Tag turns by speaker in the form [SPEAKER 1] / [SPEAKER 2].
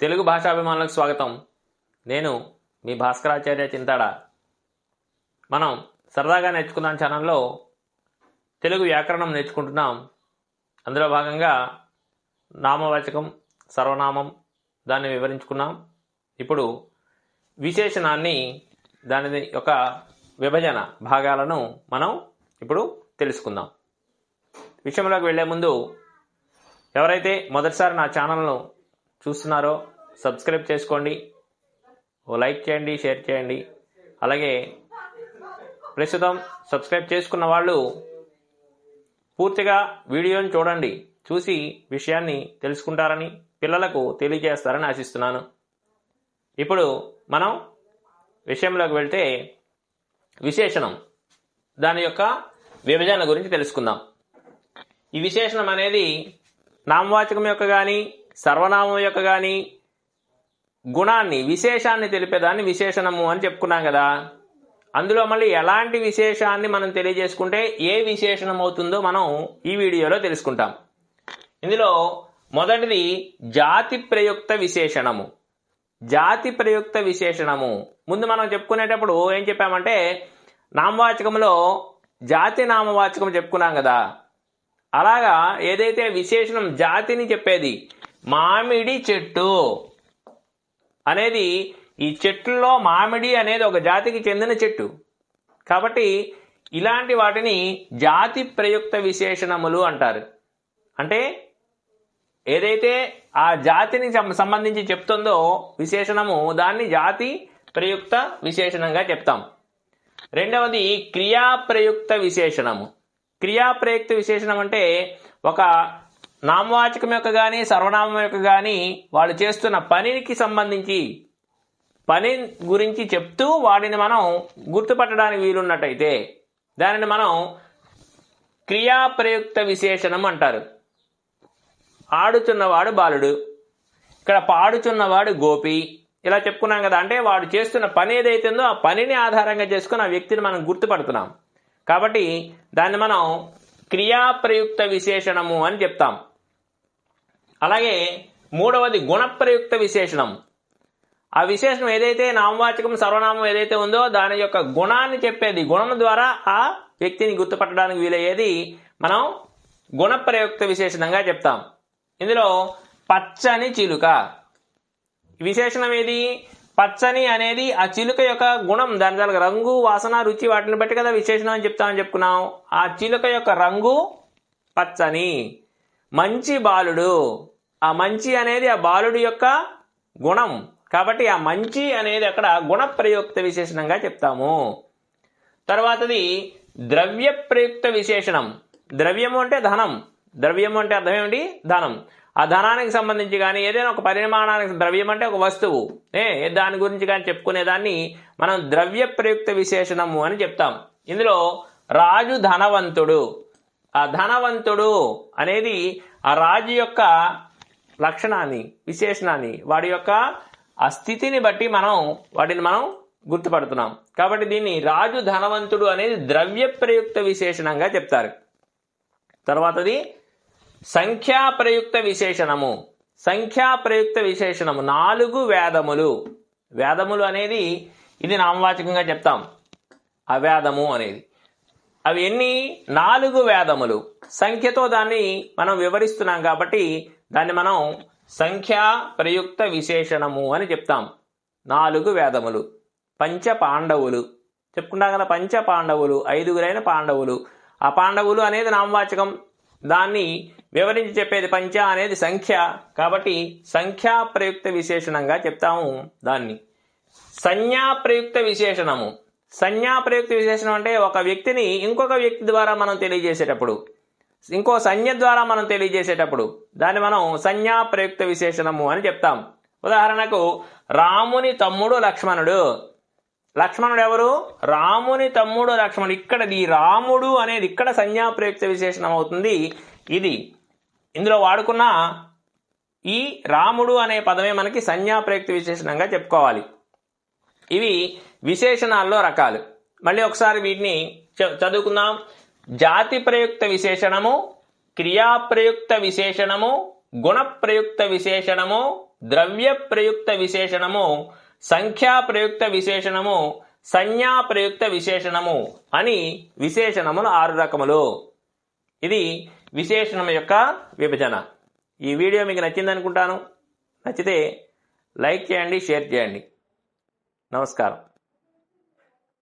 [SPEAKER 1] తెలుగు భాషాభిమానులకు స్వాగతం. నేను మీ భాస్కరాచార్య చింతాడ. మనం సరదాగా నేర్చుకుందాం ఛానల్లో తెలుగు వ్యాకరణం నేర్చుకుంటున్నాం. అందులో భాగంగా నామవాచకం సర్వనామం దాన్ని వివరించుకున్నాం. ఇప్పుడు విశేషణాన్ని దాని యొక్క విభజన భాగాలను మనం ఇప్పుడు తెలుసుకుందాం. విషయంలోకి వెళ్ళే ముందు ఎవరైతే మొదటిసారి నా ఛానల్ను చూస్తున్నారో సబ్స్క్రైబ్ చేసుకోండి. ఓ లైక్ చేయండి షేర్ చేయండి. అలాగే ప్రస్తుతం సబ్స్క్రైబ్ చేసుకున్న వాళ్ళు పూర్తిగా వీడియోని చూడండి. చూసి విషయాన్ని తెలుసుకుంటారని పిల్లలకు తెలియజేస్తారని ఆశిస్తున్నాను. ఇప్పుడు మనం విషయంలోకి వెళ్తే విశేషణం. దాని యొక్క విభజన గురించి తెలుసుకుందాం. ఈ విశేషణం అనేది నామవాచకం యొక్క కానీ సర్వనామం యొక్క కానీ గుణాన్ని విశేషాన్ని తెలిపేదాన్ని విశేషణము అని చెప్పుకున్నాం కదా. అందులో మళ్ళీ ఎలాంటి విశేషాన్ని మనం తెలియజేసుకుంటే ఏ విశేషణం అవుతుందో మనం ఈ వీడియోలో తెలుసుకుంటాం. ఇందులో మొదటిది జాతి ప్రయుక్త విశేషణము. జాతి ప్రయుక్త విశేషణము. ముందు మనం చెప్పుకునేటప్పుడు ఏం చెప్పామంటే నామవాచకంలో జాతి నామవాచకం చెప్పుకున్నాం కదా. అలాగా ఏదైతే విశేషణం జాతిని చెప్పేది మామిడి చెట్టు అనేది ఈ చెట్లలో మామిడి అనేది ఒక జాతికి చెందిన చెట్టు. కాబట్టి ఇలాంటి వాటిని జాతి ప్రయుక్త విశేషణములు అంటారు. అంటే ఏదైతే ఆ జాతిని సం- సంబంధించి చెప్తుందో విశేషణము దాన్ని జాతి ప్రయుక్త విశేషణంగా చెప్తాం. రెండవది క్రియాప్రయుక్త విశేషణము. క్రియాప్రయుక్త విశేషణం అంటే ఒక నామవాచకం యొక్క కానీ సర్వనామం యొక్క కానీ వాళ్ళు చేస్తున్న పనికి సంబంధించి పని గురించి చెప్తూ వాటిని మనం గుర్తుపట్టడానికి వీలున్నట్టయితే దానిని మనం క్రియాప్రయుక్త విశేషణం అంటారు. ఆడుచున్నవాడు బాలుడు ఇక్కడ పాడుచున్నవాడు గోపి ఇలా చెప్పుకున్నాం కదా అంటే వాడు చేస్తున్న పని ఏదైతుందో ఆ పనిని ఆధారంగా చేసుకుని ఆ వ్యక్తిని మనం గుర్తుపడుతున్నాం. కాబట్టి దాన్ని మనం క్రియాప్రయుక్త విశేషణము అని చెప్తాం. అలాగే మూడవది గుణప్రయుక్త విశేషణం. ఆ విశేషణం ఏదైతే నామవాచకం సర్వనామం ఏదైతే ఉందో దాని యొక్క గుణాన్ని చెప్పేది గుణం ద్వారా ఆ వ్యక్తిని గుర్తుపట్టడానికి వీలయ్యేది మనం గుణప్రయుక్త విశేషణంగా చెప్తాం. ఇందులో పచ్చని చిలుక. విశేషణం ఏది? పచ్చని అనేది ఆ చిలుక యొక్క గుణం. దాని దానికి రంగు వాసన రుచి వాటిని బట్టి కదా విశేషణం అని చెప్తామని చెప్పుకున్నాం. ఆ చిలుక యొక్క రంగు పచ్చని. మంచి బాలుడు. ఆ మంచి అనేది ఆ బాలుడి యొక్క గుణం. కాబట్టి ఆ మంచి అనేది అక్కడ గుణప్రయుక్త విశేషణంగా చెప్తాము. తర్వాతది ద్రవ్య ప్రయుక్త విశేషణం. ద్రవ్యము అంటే ధనం. ద్రవ్యము అంటే అర్థం ఏమిటి? ధనం. ఆ ధనానికి సంబంధించి కానీ ఏదైనా ఒక పరిమాణానికి ద్రవ్యం అంటే ఒక వస్తువు. ఏ దాని గురించి కానీ చెప్పుకునేదాన్ని మనం ద్రవ్య ప్రయుక్త విశేషణము అని చెప్తాం. ఇందులో రాజు ధనవంతుడు. ఆ ధనవంతుడు అనేది ఆ రాజు యొక్క లక్షణాన్ని విశేషణాన్ని వాడి యొక్క ఆ స్థితిని బట్టి మనం వాటిని మనం గుర్తుపడుతున్నాం. కాబట్టి దీన్ని రాజు ధనవంతుడు అనేది ద్రవ్య ప్రయుక్త విశేషణంగా చెప్తారు. తర్వాతది సంఖ్యా ప్రయుక్త విశేషణము. సంఖ్యా ప్రయుక్త విశేషణము. నాలుగు వేదములు. వేదములు అనేది ఇది నామవాచకంగా చెప్తాం. అవేదము అనేది. అవి ఎన్ని? నాలుగు వేదములు. సంఖ్యతో దాన్ని మనం వివరిస్తున్నాం కాబట్టి దాన్ని మనం సంఖ్యా ప్రయుక్త విశేషణము అని చెప్తాం. నాలుగు వేదములు. పంచ పాండవులు చెప్పుకుంటాం కదా పంచ పాండవులు ఐదుగురైన పాండవులు. ఆ పాండవులు అనేది నామవాచకం. దాన్ని వివరించి చెప్పేది పంచ అనేది సంఖ్య. కాబట్టి సంఖ్యా ప్రయుక్త విశేషణంగా చెప్తాము దాన్ని. సంజ్ఞా ప్రయుక్త విశేషణము. సంజ్ఞా ప్రయుక్తి విశేషణం అంటే ఒక వ్యక్తిని ఇంకొక వ్యక్తి ద్వారా మనం తెలియజేసేటప్పుడు ఇంకో సంజ్ఞ ద్వారా మనం తెలియజేసేటప్పుడు దాన్ని మనం సంజ్ఞా ప్రయుక్త విశేషణము అని చెప్తాం. ఉదాహరణకు రాముని తమ్ముడు లక్ష్మణుడు. లక్ష్మణుడు ఎవరు? రాముని తమ్ముడు లక్ష్మణుడు. ఇక్కడ ఈ రాముడు అనేది ఇక్కడ సంజ్ఞా ప్రయుక్త విశేషణం అవుతుంది. ఇది ఇందులో వాడుకున్న ఈ రాముడు అనే పదమే మనకి సంజ్ఞా ప్రయుక్త విశేషణంగా చెప్పుకోవాలి. ఇవి విశేషణాల్లో రకాలు. మళ్ళీ ఒకసారి వీటిని చ- చదువుకుందాం. జాతి ప్రయుక్త విశేషణము క్రియాప్రయుక్త విశేషణము గుణప్రయుక్త విశేషణము ద్రవ్య ప్రయుక్త విశేషణము సంఖ్యా ప్రయుక్త విశేషణము సంజ్ఞా ప్రయుక్త విశేషణము అని విశేషణములు ఆరు రకములు. ఇది విశేషణం యొక్క విభజన. ఈ వీడియో మీకు నచ్చింది అనుకుంటాను నచ్చితే లైక్ చేయండి షేర్ చేయండి. నమస్కారం.